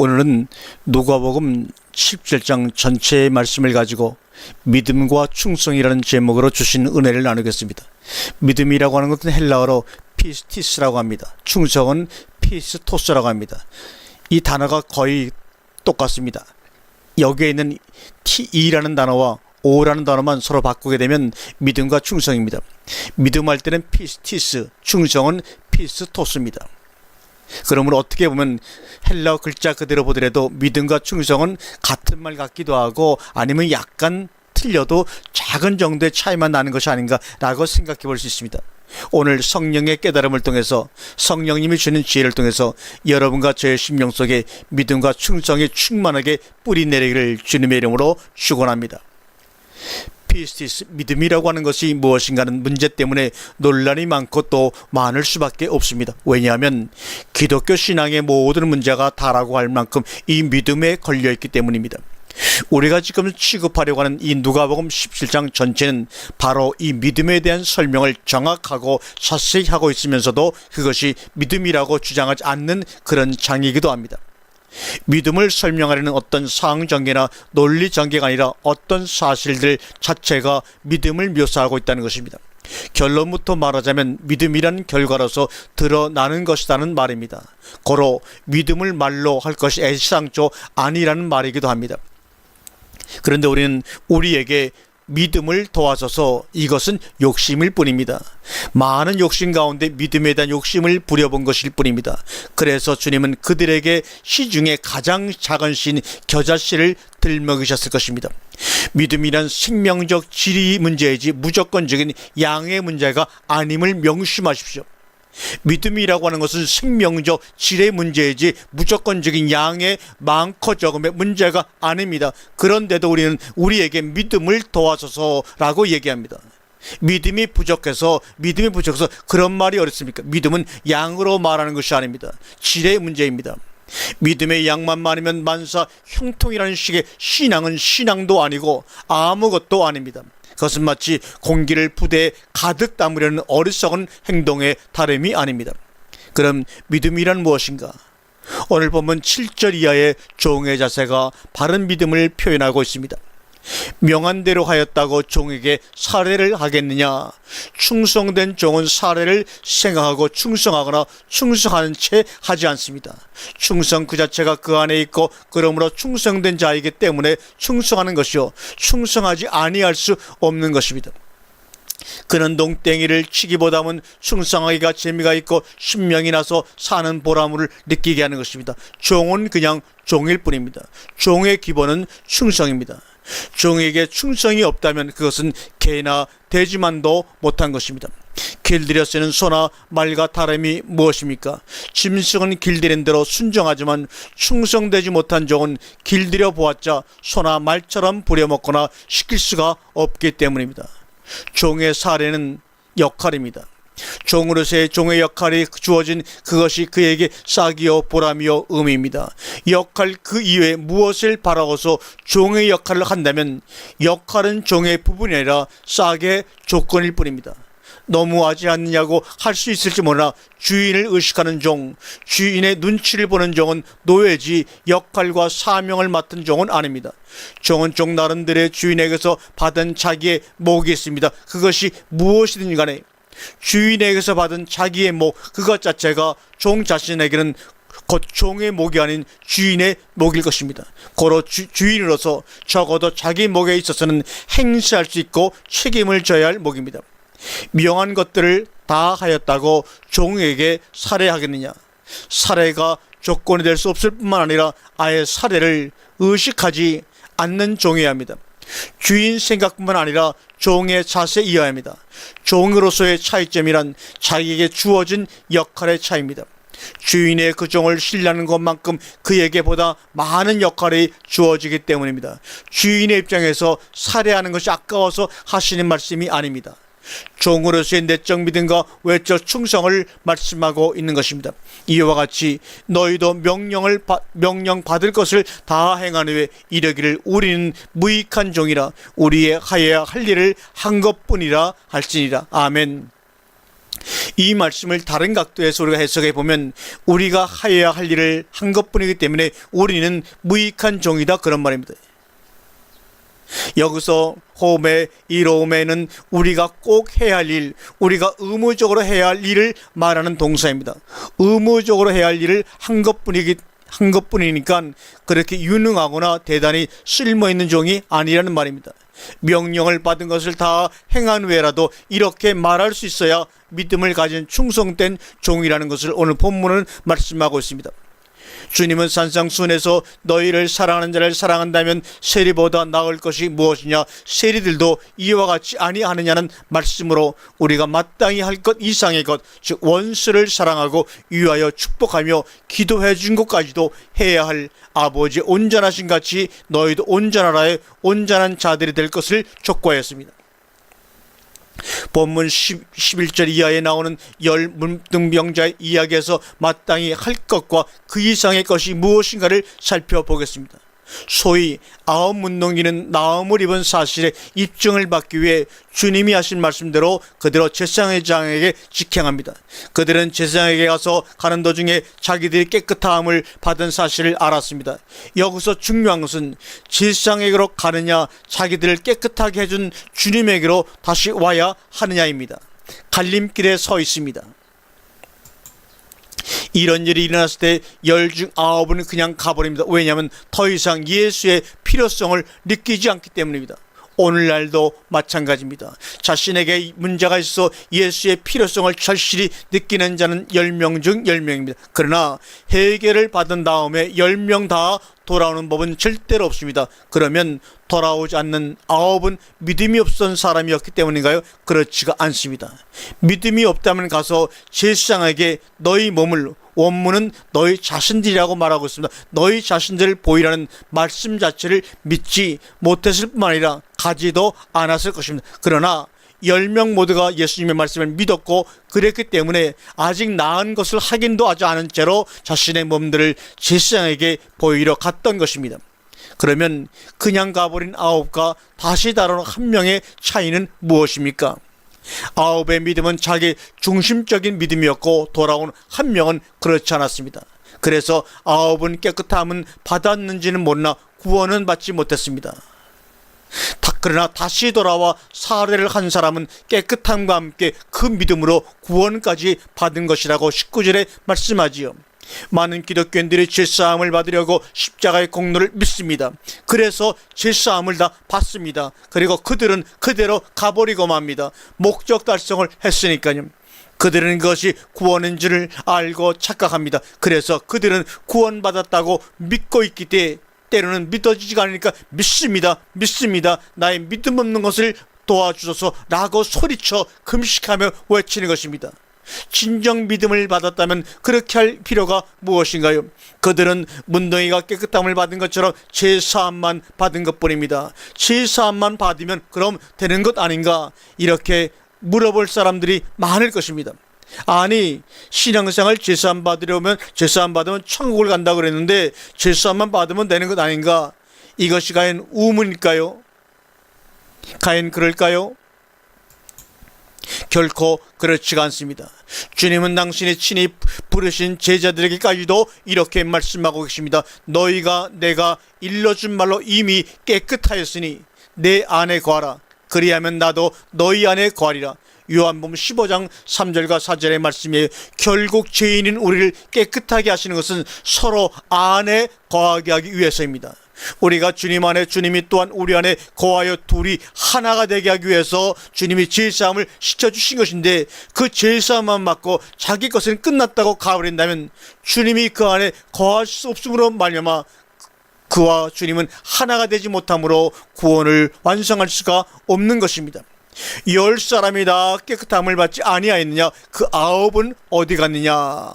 오늘은 누가복음 17장 전체의 말씀을 가지고 믿음과 충성이라는 제목으로 주신 은혜를 나누겠습니다. 믿음이라고 하는 것은 헬라어로 피스티스라고 합니다. 충성은 피스토스라고 합니다. 이 단어가 거의 똑같습니다. 여기에 있는 T이라는 단어와 오라는 단어만 서로 바꾸게 되면 믿음과 충성입니다. 믿음할 때는 피스티스, 충성은 피스토스입니다. 그러므로 어떻게 보면 헬라어 글자 그대로 보더라도 믿음과 충성은 같은 말 같기도 하고 아니면 약간 틀려도 작은 정도의 차이만 나는 것이 아닌가라고 생각해 볼 수 있습니다. 오늘 성령의 깨달음을 통해서 성령님이 주는 지혜를 통해서 여러분과 저의 심령 속에 믿음과 충성이 충만하게 뿌리 내리기를 주님의 이름으로 축원합니다. 피스티스 믿음이라고 하는 것이 무엇인가는 문제 때문에 논란이 많고 또 많을 수밖에 없습니다. 왜냐하면 기독교 신앙의 모든 문제가 다라고 할 만큼 이 믿음에 걸려 있기 때문입니다. 우리가 지금 취급하려고 하는 이 누가복음 17장 전체는 바로 이 믿음에 대한 설명을 정확하고 자세히 하고 있으면서도 그것이 믿음이라고 주장하지 않는 그런 장이기도 합니다. 믿음을 설명하려는 어떤 사항 전개나 논리 전개가 아니라 어떤 사실들 자체가 믿음을 묘사하고 있다는 것입니다. 결론부터 말하자면 믿음이란 결과로서 드러나는 것이라는 말입니다. 고로 믿음을 말로 할 것이 애시당초 아니라는 말이기도 합니다. 그런데 우리는 우리에게 믿음을 도와줘서 이것은 욕심일 뿐입니다. 많은 욕심 가운데 믿음에 대한 욕심을 부려본 것일 뿐입니다. 그래서 주님은 그들에게 시중에 가장 작은 신 겨자씨를 들먹이셨을 것입니다. 믿음이란 생명적 질이 문제이지 무조건적인 양의 문제가 아님을 명심하십시오. 믿음이라고 하는 것은 생명적 질의 문제이지 무조건적인 양의 많고 적음의 문제가 아닙니다. 그런데도 우리는 우리에게 믿음을 도와줘서라고 얘기합니다. 믿음이 부족해서 믿음이 부족해서 그런 말이 어렵습니까? 믿음은 양으로 말하는 것이 아닙니다. 질의 문제입니다. 믿음의 양만 많으면 만사 형통이라는 식의 신앙은 신앙도 아니고 아무것도 아닙니다. 그것은 마치 공기를 부대에 가득 담으려는 어리석은 행동의 다름이 아닙니다. 그럼 믿음이란 무엇인가? 오늘 보면 7절 이하의 종의 자세가 바른 믿음을 표현하고 있습니다. 명한 대로 하였다고 종에게 살해를 하겠느냐? 충성된 종은 살해를 생각하고 충성하거나 충성하는 채 하지 않습니다. 충성 그 자체가 그 안에 있고 그러므로 충성된 자이기 때문에 충성하는 것이요 충성하지 아니할 수 없는 것입니다. 그는 농땡이를 치기보다는 충성하기가 재미가 있고 신명이 나서 사는 보람을 느끼게 하는 것입니다. 종은 그냥 종일 뿐입니다. 종의 기본은 충성입니다. 종에게 충성이 없다면 그것은 개나 돼지만도 못한 것입니다. 길들여 쓰는 소나 말과 다름이 무엇입니까? 짐승은 길들인 대로 순정하지만 충성되지 못한 종은 길들여 보았자 소나 말처럼 부려먹거나 시킬 수가 없기 때문입니다. 종의 사례는 역할입니다. 종으로서의 종의 역할이 주어진 그것이 그에게 싹이요 보람이요 의미입니다. 역할 그 이외에 무엇을 바라고서 종의 역할을 한다면 역할은 종의 부분이 아니라 싹의 조건일 뿐입니다. 너무하지 않느냐고 할 수 있을지 몰라 주인을 의식하는 종, 주인의 눈치를 보는 종은 노예지 역할과 사명을 맡은 종은 아닙니다. 종은 종 나름대로의 주인에게서 받은 자기의 목이 있습니다. 그것이 무엇이든 간에 주인에게서 받은 자기의 목 그것 자체가 종 자신에게는 곧 종의 목이 아닌 주인의 목일 것입니다. 고로 주, 주인으로서 적어도 자기 목에 있어서는 행사할 수 있고 책임을 져야 할 목입니다. 명한 것들을 다 하였다고 종에게 살해하겠느냐? 살해가 조건이 될 수 없을 뿐만 아니라 아예 살해를 의식하지 않는 종이어야 합니다. 주인 생각뿐만 아니라 종의 자세 이어야 합니다. 종으로서의 차이점이란 자기에게 주어진 역할의 차이입니다. 주인의 그 종을 신뢰하는 것만큼 그에게 보다 많은 역할이 주어지기 때문입니다. 주인의 입장에서 살해하는 것이 아까워서 하시는 말씀이 아닙니다. 종으로서의 내적 믿음과 외적 충성을 말씀하고 있는 것입니다. 이와 같이 너희도 명령을 바, 명령 받을 것을 다 행한 후에 이르기를 우리는 무익한 종이라 우리의 하여야 할 일을 한 것뿐이라 할지니라. 아멘. 이 말씀을 다른 각도에서 우리가 해석해 보면 우리가 하여야 할 일을 한 것뿐이기 때문에 우리는 무익한 종이다 그런 말입니다. 여기서 홈에 이로움에는 우리가 꼭 해야 할 일, 우리가 의무적으로 해야 할 일을 말하는 동사입니다. 의무적으로 해야 할 일을 한 것뿐이기 한 것뿐이니까 그렇게 유능하거나 대단히 쓸모 있는 종이 아니라는 말입니다. 명령을 받은 것을 다 행한 후에라도 이렇게 말할 수 있어야 믿음을 가진 충성된 종이라는 것을 오늘 본문은 말씀하고 있습니다. 주님은 산상순에서 너희를 사랑하는 자를 사랑한다면 세리보다 나을 것이 무엇이냐 세리들도 이와 같이 아니하느냐는 말씀으로 우리가 마땅히 할 것 이상의 것 즉 원수를 사랑하고 위하여 축복하며 기도해 준 것까지도 해야 할 아버지 온전하신 같이 너희도 온전하라의 온전한 자들이 될 것을 촉구하였습니다. 본문 10, 11절 이하에 나오는 열 문둥병자의 이야기에서 마땅히 할 것과 그 이상의 것이 무엇인가를 살펴보겠습니다. 소위 아홉 문둥이는 나음을 입은 사실에 입증을 받기 위해 주님이 하신 말씀대로 그대로 제사장에게 직행합니다. 그들은 제사장에게 가서 가는 도중에 자기들이 깨끗함을 받은 사실을 알았습니다. 여기서 중요한 것은 제사장에게로 가느냐 자기들을 깨끗하게 해준 주님에게로 다시 와야 하느냐입니다. 갈림길에 서 있습니다. 이런 일이 일어났을 때 열 중 아홉은 그냥 가버립니다. 왜냐하면 더 이상 예수의 필요성을 느끼지 않기 때문입니다. 오늘날도 마찬가지입니다. 자신에게 문제가 있어 예수의 필요성을 절실히 느끼는 자는 10명 중 10명입니다. 그러나 해결을 받은 다음에 10명 다 돌아오는 법은 절대로 없습니다. 그러면 돌아오지 않는 아홉은 믿음이 없던 사람이었기 때문인가요? 그렇지가 않습니다. 믿음이 없다면 가서 제사장에게 너희 몸을 원문은 너희 자신들이라고 말하고 있습니다. 너희 자신들을 보이라는 말씀 자체를 믿지 못했을 뿐만 아니라 가지도 않았을 것입니다. 그러나 열 명 모두가 예수님의 말씀을 믿었고 그랬기 때문에 아직 나은 것을 확인도 하지 않은 채로 자신의 몸들을 제사장에게 보이러 갔던 것입니다. 그러면 그냥 가버린 아홉과 다시 다뤄는 한 명의 차이는 무엇입니까? 아홉의 믿음은 자기 중심적인 믿음이었고 돌아온 한 명은 그렇지 않았습니다. 그래서 아홉은 깨끗함은 받았는지는 몰라 구원은 받지 못했습니다. 다, 그러나 다시 돌아와 사례를 한 사람은 깨끗함과 함께 그 믿음으로 구원까지 받은 것이라고 19절에 말씀하지요. 많은 기독교인들이 죄사함을 받으려고 십자가의 공로를 믿습니다. 그래서 죄사함을 다 받습니다. 그리고 그들은 그대로 가버리고 맙니다. 목적 달성을 했으니까요. 그들은 그것이 구원인 줄을 알고 착각합니다. 그래서 그들은 구원받았다고 믿고 있기 때문에 때로는 믿어지지가 않으니까 믿습니다. 믿습니다. 나의 믿음 없는 것을 도와주소서 라고 소리쳐 금식하며 외치는 것입니다. 진정 믿음을 받았다면 그렇게 할 필요가 무엇인가요? 그들은 문둥이가 깨끗함을 받은 것처럼 제사함만 받은 것뿐입니다. 제사함만 받으면 그럼 되는 것 아닌가? 이렇게 물어볼 사람들이 많을 것입니다. 아니 신앙생활 제사함 받으려면 제사함 받으면 천국을 간다 그랬는데 제사함만 받으면 되는 것 아닌가? 이것이 과연 우문일까요? 과연 그럴까요? 결코 그렇지가 않습니다. 주님은 당신이 친히 부르신 제자들에게까지도 이렇게 말씀하고 계십니다. 너희가 내가 일러준 말로 이미 깨끗하였으니 내 안에 거하라. 그리하면 나도 너희 안에 거하리라. 요한복음 15장 3절과 4절의 말씀이에요. 결국 죄인인 우리를 깨끗하게 하시는 것은 서로 안에 거하게 하기 위해서입니다. 우리가 주님 안에 주님이 또한 우리 안에 거하여 둘이 하나가 되게 하기 위해서 주님이 제사함을 시켜주신 것인데 그 제사함만 받고 자기 것은 끝났다고 가버린다면 주님이 그 안에 거할 수 없음으로 말미암아 그와 주님은 하나가 되지 못함으로 구원을 완성할 수가 없는 것입니다. 열 사람이 다 깨끗함을 받지 아니하였느냐? 그 아홉은 어디 갔느냐?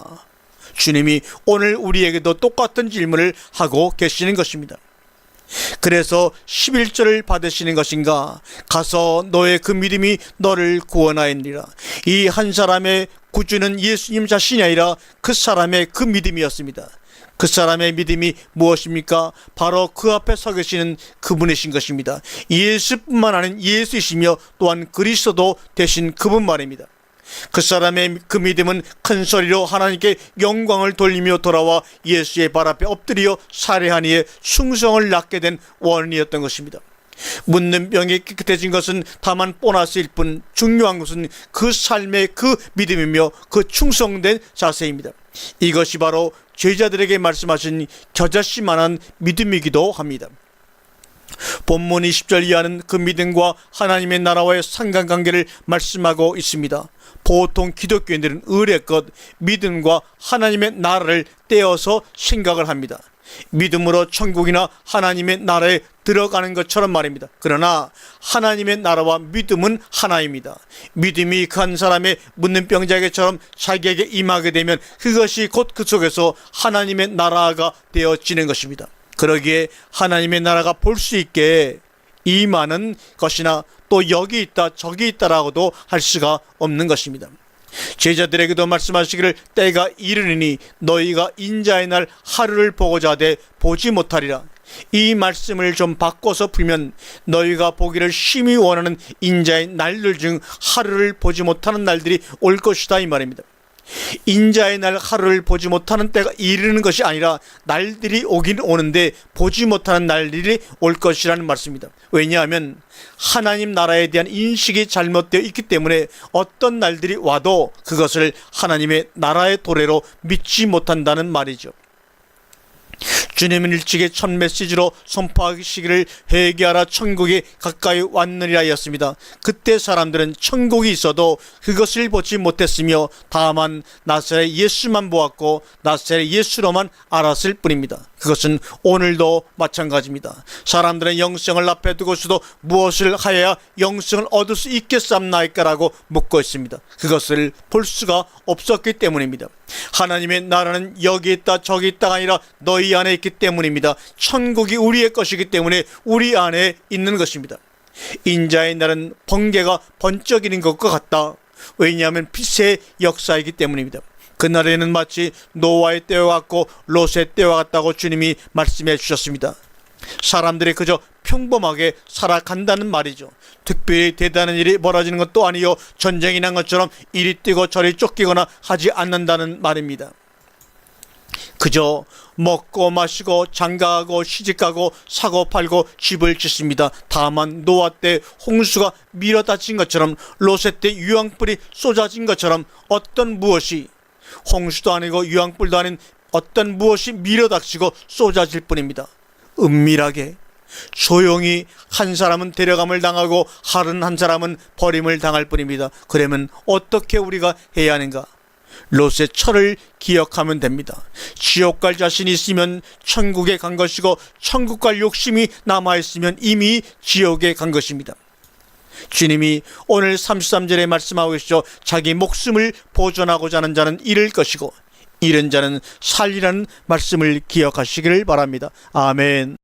주님이 오늘 우리에게도 똑같은 질문을 하고 계시는 것입니다. 그래서 11절을 받으시는 것인가? 가서 너의 그 믿음이 너를 구원하였느니라. 이 한 사람의 구주는 예수님 자신이 아니라 그 사람의 그 믿음이었습니다. 그 사람의 믿음이 무엇입니까? 바로 그 앞에 서 계시는 그분이신 것입니다. 예수뿐만 아닌 예수이시며 또한 그리스도도 되신 그분 말입니다. 그 사람의 그 믿음은 큰 소리로 하나님께 영광을 돌리며 돌아와 예수의 발 앞에 엎드려 살해하니에 충성을 낳게 된 원인이었던 것입니다. 묻는 병이 깨끗해진 것은 다만 보너스일 뿐 중요한 것은 그 삶의 그 믿음이며 그 충성된 자세입니다. 이것이 바로 제자들에게 말씀하신 겨자씨만한 믿음이기도 합니다. 본문 20절 이하는 그 믿음과 하나님의 나라와의 상관관계를 말씀하고 있습니다. 보통 기독교인들은 의례껏 믿음과 하나님의 나라를 떼어서 생각을 합니다. 믿음으로 천국이나 하나님의 나라에 들어가는 것처럼 말입니다. 그러나 하나님의 나라와 믿음은 하나입니다. 믿음이 그한 사람의 묻는 병자에게처럼 자기에게 임하게 되면 그것이 곧 그 속에서 하나님의 나라가 되어지는 것입니다. 그러기에 하나님의 나라가 볼 수 있게 임하는 것이나 또 여기 있다 저기 있다라고도 할 수가 없는 것입니다. 제자들에게도 말씀하시기를 때가 이르니 너희가 인자의 날 하루를 보고자 하되 보지 못하리라. 이 말씀을 좀 바꿔서 풀면 너희가 보기를 심히 원하는 인자의 날들 중 하루를 보지 못하는 날들이 올 것이다 이 말입니다. 인자의 날 하루를 보지 못하는 때가 이르는 것이 아니라 날들이 오긴 오는데 보지 못하는 날들이 올 것이라는 말씀입니다. 왜냐하면 하나님 나라에 대한 인식이 잘못되어 있기 때문에 어떤 날들이 와도 그것을 하나님의 나라의 도래로 믿지 못한다는 말이죠. 주님은 일찍이 첫 메시지로 선포하시기를 회개하라 천국이 가까이 왔느니라 였습니다. 그때 사람들은 천국이 있어도 그것을 보지 못했으며 다만 나사렛 예수만 보았고 나사렛 예수로만 알았을 뿐입니다. 그것은 오늘도 마찬가지입니다. 사람들은 영생을 앞에 두고서도 무엇을 하여야 영생을 얻을 수 있겠삼나이까라고 묻고 있습니다. 그것을 볼 수가 없었기 때문입니다. 하나님의 나라는 여기 있다 저기 있다가 아니라 너희 안에 있기 때문입니다. 천국이 우리의 것이기 때문에 우리 안에 있는 것입니다. 인자의 날은 번개가 번쩍이는 것과 같다. 왜냐하면 빛의 역사이기 때문입니다. 그날에는 마치 노아의 때와 같고 롯의 때와 같다고 주님이 말씀해 주셨습니다. 사람들이 그저 평범하게 살아간다는 말이죠. 특별히 대단한 일이 벌어지는 것도 아니요 전쟁이 난 것처럼 이리 뛰고 저리 쫓기거나 하지 않는다는 말입니다. 그저 먹고 마시고 장가가고 시집가고 사고 팔고 집을 짓습니다. 다만 노아 때 홍수가 밀어다친 것처럼 롯의 때 유황불이 쏟아진 것처럼 어떤 무엇이 홍수도 아니고 유황불도 아닌 어떤 무엇이 밀어닥치고 쏟아질 뿐입니다. 은밀하게 조용히 한 사람은 데려감을 당하고 다른 한 사람은 버림을 당할 뿐입니다. 그러면 어떻게 우리가 해야 하는가? 롯의 철을 기억하면 됩니다. 지옥 갈 자신이 있으면 천국에 간 것이고 천국 갈 욕심이 남아 있으면 이미 지옥에 간 것입니다. 주님이 오늘 33절에 말씀하고 계시죠. 자기 목숨을 보존하고자 하는 자는 잃을 것이고 잃은 자는 살리라는 말씀을 기억하시기를 바랍니다. 아멘.